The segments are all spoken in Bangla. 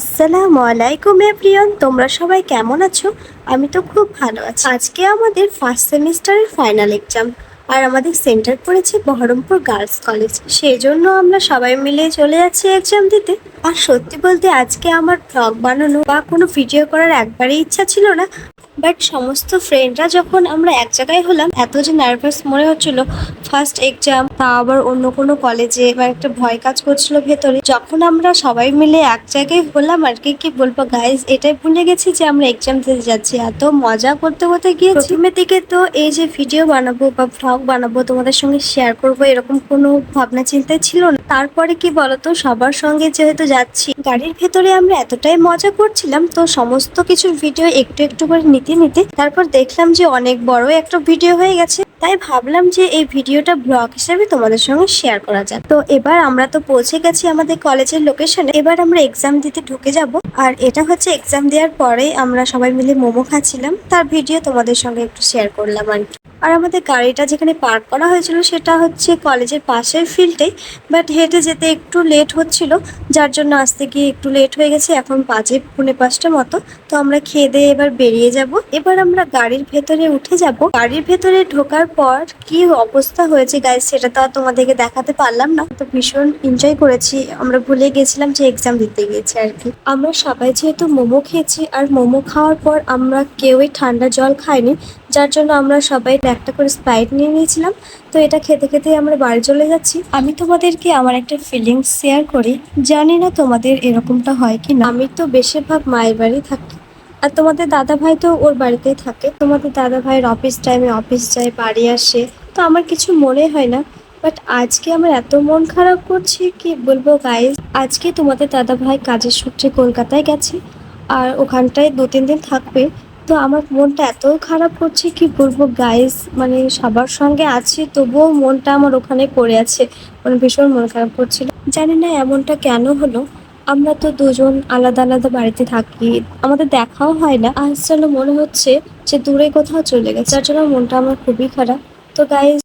আসসালামু আলাইকুম এভরিওয়ান, তোমরা সবাই কেমন আছো? আমি তো খুব ভালো আছি। আজকে আমাদের ফার্স্ট সেমিস্টারের ফাইনাল এক্সাম আর আমাদের সেন্টার পড়েছে বহরমপুর গার্লস কলেজ সেই জন্য আমরা সবাই মিলে চলে যাচ্ছি এক্সাম দিতে। আর সত্যি বলতে আজকে আমার ব্লগ বানানো বা কোনো ভিডিও করার একবারই ইচ্ছা ছিল না। বাট সমস্ত ফ্রেন্ডরা যখন আমরা এক জায়গায় হলাম, এত যে নার্ভাস মনে হচ্ছিল। ফার্স্ট এক্সাম তা আবার অন্য কোনো কলেজে বা একটা ভয় কাজ করছিল ভেতরে। যখন আমরা সবাই মিলে এক জায়গায় হলাম, আর কি কি বলব গাইজ এটাই ভুলে গেছি যে আমরা এক্সাম দিতে যাচ্ছি। এত মজা করতে করতে গিয়ে প্রথমের দিকে তো এই যে ভিডিও বানাবো বা ভ্লগ বানাবো, তোমাদের সঙ্গে শেয়ার করব, এরকম কোনো ভাবনা, চিন্তা ছিল না। তারপরে কি বলতো, সবার সঙ্গে যেহেতু যাচ্ছি, গাড়ির ভেতরে আমরা এতটাই মজা করছিলাম, তো সমস্ত কিছুর ভিডিও একটু একটু করে নিতে নিতে নিতে তারপর দেখলাম যে অনেক বড় একটা ভিডিও হয়ে গেছে। তাই ভাবলাম যে এই ভিডিওটা ব্লগ হিসেবে তোমাদের সঙ্গে শেয়ার করা যায় তো এবার আমরা তো পৌঁছে গেছি আমাদের কলেজের লোকেশনে এবার আমরা এক্সাম দিতে ঢুকে যাব। আর এটা হচ্ছে এক্সাম দেওয়ার পরে আমরা সবাই মিলে মোমো খাচ্ছিলাম। তার ভিডিও তোমাদের সঙ্গে একটু শেয়ার করলাম আর কি। আর আমাদের গাড়িটা যেখানে পার্ক করা হয়েছিল সেটা হচ্ছে কলেজের পাশের ফিল্ডেই বাট হেঁটে যেতে একটু লেট হচ্ছিল, যার জন্য আসতে গিয়ে একটু লেট হয়ে গেছে, এখন বাজে পৌনে পাঁচটা মতো। তো আমরা খেয়ে দিয়ে এবার বেরিয়ে যাব। এবার আমরা গাড়ির ভেতরে উঠে যাব। গাড়ির ভেতরে ঢোকার পর কি অবস্থা হয়েছে গাইজ সেটা তো আর তোমাদেরকে দেখাতে পারলাম না। তো ভীষণ এনজয় করেছি। আমরা ভুলে গেছিলাম যে এক্সাম দিতে গিয়েছি আর কি। আমরা সবাই যেহেতু মোমো খেয়েছি, আর মোমো খাওয়ার পর আমরা কেউই ঠান্ডা জল খাইনি। যার জন্য আমরা সবাই একটা করে স্প্রাইট নিয়ে নিয়েছিলাম। তো এটা খেতে খেতে আমরা বাড়ি চলে যাচ্ছি। আমি তোমাদেরকে আমার একটা ফিলিংস শেয়ার করি। জানি না তোমাদের এরকমটা হয় কি না আমি তো বেশিরভাগ মায়ের বাড়ি থাকি। আর তোমাদের দাদা ভাই তো ওর বাড়িতেই থাকে। তোমাদের দাদা ভাইয়ের অফিস টাইমে অফিস যায়, বাড়ি আসে। তো আমার কিছু মনে হয় না। বাট আজকে আমার এত মন খারাপ করছে কি বলব গাইজ আজকে তোমাদের দাদা ভাই কাজের সূত্রে কলকাতায় গেছে। আর ওখানটায় দু তিন দিন থাকবে। তো আমার মনটা এত খারাপ করছে কি বলব গাইজ মানে সবার সঙ্গে আছি, তবুও মনটা আমার ওখানে পড়ে আছে। মানে ভীষণ মন খারাপ করছিল। জানি না এমনটা কেন হলো। আমরা তো দুজন আলাদা আলাদা বাড়িতে থাকি। আমাদের দেখাও হয় না। আজ যেন মনে হচ্ছে যে দূরে কোথাও চলে গেছে। যার জন্য মনটা আমার খুবই খারাপ। তো গাইজ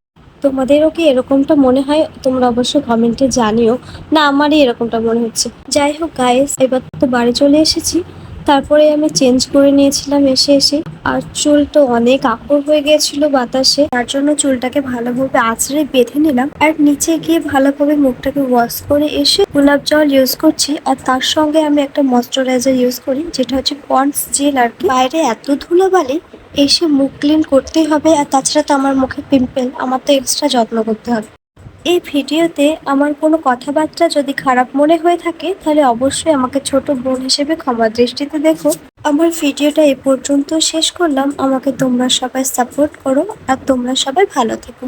তোমাদেরও কি এরকমটা মনে হয়? তোমরা অবশ্যই কমেন্টে জানিও। না, আমারই এরকমটা মনে হচ্ছে। যাই হোক গাইজ এবার তো বাড়ি চলে এসেছি। তারপরে আমি চেঞ্জ করে নিয়েছিলাম এসে এসে। আর চুলটা অনেক আকর হয়ে গিয়েছিল বাতাসে। তার জন্য চুলটাকে ভালোভাবে আঁচড়ে বেঁধে নিলাম। আর নিচে গিয়ে ভালোভাবে মুখটাকে ওয়াশ করে এসে গোলাপ জল ইউজ করছি। আর তার সঙ্গে আমি একটা ময়শ্চারাইজার ইউজ করি, যেটা হচ্ছে পন্ডস জেল আর বাইরে এত ধুলোবালি, এসে মুখ ক্লিন করতেই হবে। আর তাছাড়া তো আমার মুখে পিম্পল আমার তো এক্সট্রা যত্ন করতে হবে। এই ভিডিওতে আমার কোনো কথাবার্তা যদি খারাপ মনে হয়ে থাকে, তাহলে অবশ্যই আমাকে ছোট বোন হিসেবে ক্ষমা দৃষ্টিতে দেখো। আমার ভিডিওটা এ পর্যন্ত শেষ করলাম। আমাকে তোমরা সবাই সাপোর্ট করো আর তোমরা সবাই ভালো থেকো।